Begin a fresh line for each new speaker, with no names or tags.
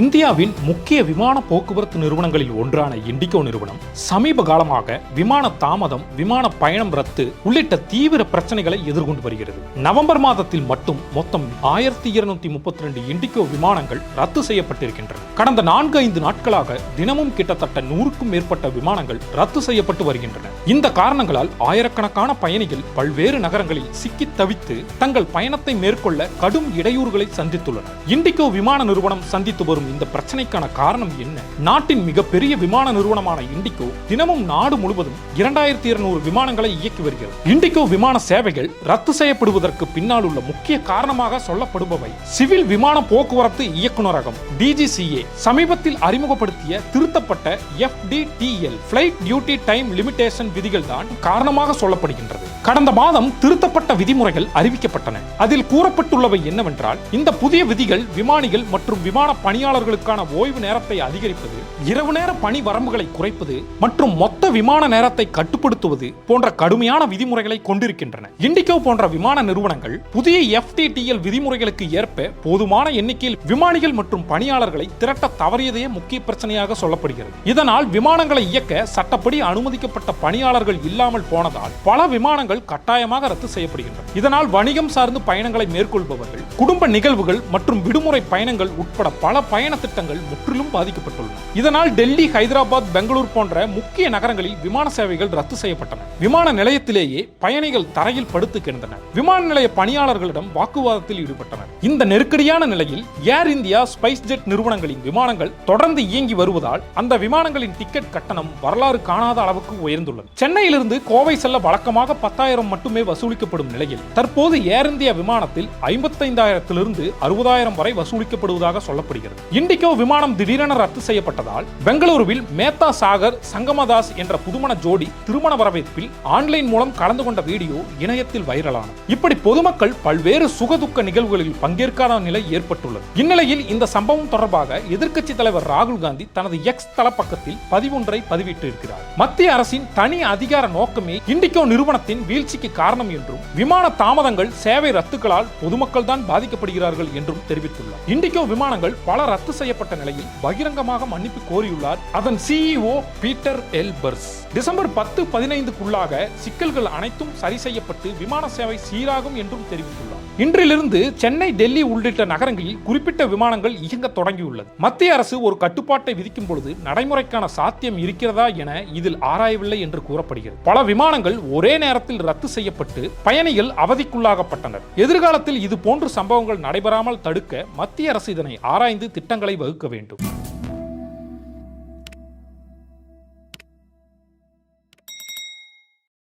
இந்தியாவின் முக்கிய விமான போக்குவரத்து நிறுவனங்களில் ஒன்றான இண்டிகோ நிறுவனம் சமீப காலமாக விமான தாமதம் விமான பயணம் ரத்து உள்ளிட்ட தீவிர பிரச்சனைகளை எதிர்கொண்டு வருகிறது. நவம்பர் மாதத்தில் மட்டும் மொத்தம் ஆயிரத்தி இருநூத்தி முப்பத்தி ரெண்டு இண்டிகோ விமானங்கள் ரத்து செய்யப்பட்டிருக்கின்றன. கடந்த நான்கு ஐந்து நாட்களாக தினமும் கிட்டத்தட்ட நூறுக்கும் மேற்பட்ட விமானங்கள் ரத்து செய்யப்பட்டு வருகின்றன. இந்த காரணங்களால் ஆயிரக்கணக்கான பயணிகள் பல்வேறு நகரங்களில் சிக்கி தவித்து தங்கள் பயணத்தை மேற்கொள்ள கடும் இடையூறுகளை சந்தித்துள்ளனர். இண்டிகோ விமான நிறுவனம் சந்தித்து வரும் இந்த பிரச்சனைக்கான காரணம் என்ன? நாட்டின் மிகப்பெரிய விமான நிறுவனமான இண்டிகோ தினமும் நாடு முழுவதும் இரண்டாயிரத்தி இருநூறு விமானங்களை இயக்கி வருகிறது. இண்டிகோ விமான சேவைகள் ரத்து செய்யப்படுவதற்கு பின்னால் உள்ள முக்கிய காரணமாக சொல்லப்படுபவை சிவில் விமான போக்குவரத்து இயக்குநரகம் டிஜிசிஏ சமீபத்தில் அறிமுகப்படுத்திய திருத்தப்பட்ட FDTL flight duty time limitation விதிகள் தான் காரணமாக சொல்லப்படுகின்றது. கடந்த மாதம் திருத்தப்பட்ட விதிமுறைகள் அறிவிக்கப்பட்டன. அதில் கூறப்பட்டுள்ளவை என்னவென்றால் இந்த புதிய விதிகள் விமானிகள் மற்றும் விமான பணியாளர்களுக்கான ஓய்வு நேரத்தை அதிகரிப்பது இரவு நேர பணி வரம்புகளை குறைப்பது மற்றும் மொத்த விமான நேரத்தை கட்டுப்படுத்துவது போன்ற கடுமையான விதிமுறைகளை கொண்டிருக்கின்றன. இண்டிகோ போன்ற விமான நிறுவனங்கள் புதிய எஃப்டிடிஎல் விதிமுறைகளுக்கு ஏற்ப போதுமான எண்ணிக்கையில் விமானிகள் மற்றும் பணியாளர்களை திரட்ட தவறியதே முக்கிய பிரச்சனையாக சொல்லப்படுகிறது. இதனால் விமானங்களை இயக்க சட்டப்படி அனுமதிக்கப்பட்ட பணியாளர்கள் இல்லாமல் போனதால் பல விமானங்கள் கட்டாயமாக ரத்து செய்யப்படுகின்றன. இதனால் வணிகம் சார்ந்து பயணங்களை மேற்கொள்பவர்கள் குடும்ப நிகழ்வுகள் மற்றும் விடுமுறை பயணங்கள் உட்பட பல பயண திட்டங்கள் முற்றிலும் பாதிக்கப்பட்டுள்ளன. இதனால் டெல்லி ஹைதராபாத் பெங்களூர் போன்ற முக்கிய நகரங்களில் விமான சேவைகள் ரத்து செய்யப்பட்டன. விமான நிலையத்திலேயே பயணிகள் தரையில் படுத்து கிடந்தனர். விமான நிலைய பணியாளர்களிடம் வாக்குவாதத்தில் ஈடுபட்டனர். இந்த நெருக்கடியான நிலையில் ஏர் இந்தியா ஸ்பைஸ் ஜெட் நிறுவனங்களின் விமானங்கள் தொடர்ந்து இயங்கி வருவதால் அந்த விமானங்களின் டிக்கெட் கட்டணம் வரலாறு காணாத அளவுக்கு உயர்ந்துள்ளது. சென்னையிலிருந்து கோவை செல்ல வழக்கமாக பத்தாயிரம் மட்டுமே வசூலிக்கப்படும் நிலையில் தற்போது ஏர் இந்தியா விமானத்தில் ஐம்பத்தைந்தாயிரத்திலிருந்து அறுபதாயிரம் வரை வசூலிக்கப்படுவதாக சொல்லப்படுகிறது. இண்டிகோ விமானம் திடீரென ரத்து செய்யப்பட்டதால் பெங்களூருவில் மேத்தா சாகர் சங்கமதாஸ் என்ற புதுமண ஜோடி திருமண வரவேற்பில் ஆன்லைன் மூலம் கலந்து கொண்ட வீடியோ இணையத்தில் வைரலானது. இப்படி பொதுமக்கள் பல்வேறு சுகதுக்க நிகழ்வுகளில் பங்கேற்காத நிலை ஏற்பட்டுள்ளது. இந்நிலையில் இந்த சம்பவம் தொடர்பாக எதிர்க்கட்சி தலைவர் ராகுல் காந்தி தனது எக்ஸ் தளப்பக்கத்தில் பதிவொன்றை பதிவிட்டு இருக்கிறார் மத்திய அரசின் தனி அதிகார நோக்கமே இண்டிகோ நிறுவனத்தின் வீழ்ச்சிக்கு காரணம் என்றும் விமான தாமதங்கள் சேவை ரத்துக்களால் பொதுமக்கள் தான் பாதிக்கப்படுகிறார்கள் என்றும் தெரிவித்துள்ளார். இண்டிகோ விமானங்கள் பல ரத்து செய்யப்பட்ட நிலையில் பகிரங்கமாக மன்னிப்பு கோரியுள்ளார் அதன் சிஇஓ பீட்டர் எல்பர்ஸ் டிசம்பர் பத்து பதினைந்துக்குள்ளாக சிக்கல்கள் அனைத்தும் சரி செய்யப்பட்டு விமான சேவை சீராகும் என்றும் தெரிவித்துள்ளார். இன்றிலிருந்து சென்னை டெல்லி உள்ளிட்ட நகரங்களில் குறிப்பிட்ட விமானங்கள் இயங்க தொடங்கியுள்ளது. மத்திய அரசு ஒரு கட்டுப்பாட்டை விதிக்கும் பொழுது நடைமுறைக்கான சாத்தியம் இருக்கிறதா என இதில் ஆராயவில்லை என்று கூறப்படுகிறது. பல விமானங்கள் ஒரே நேரத்தில் ரத்து செய்யப்பட்டு பயணிகள் அவதிக்குள்ளாகப்பட்டனர். எதிர்காலத்தில் இது போன்ற சம்பவங்கள் நடைபெறாமல் தடுக்க மத்திய அரசு இதனை ஆராய்ந்து திட்டங்களை வகுக்க வேண்டும்.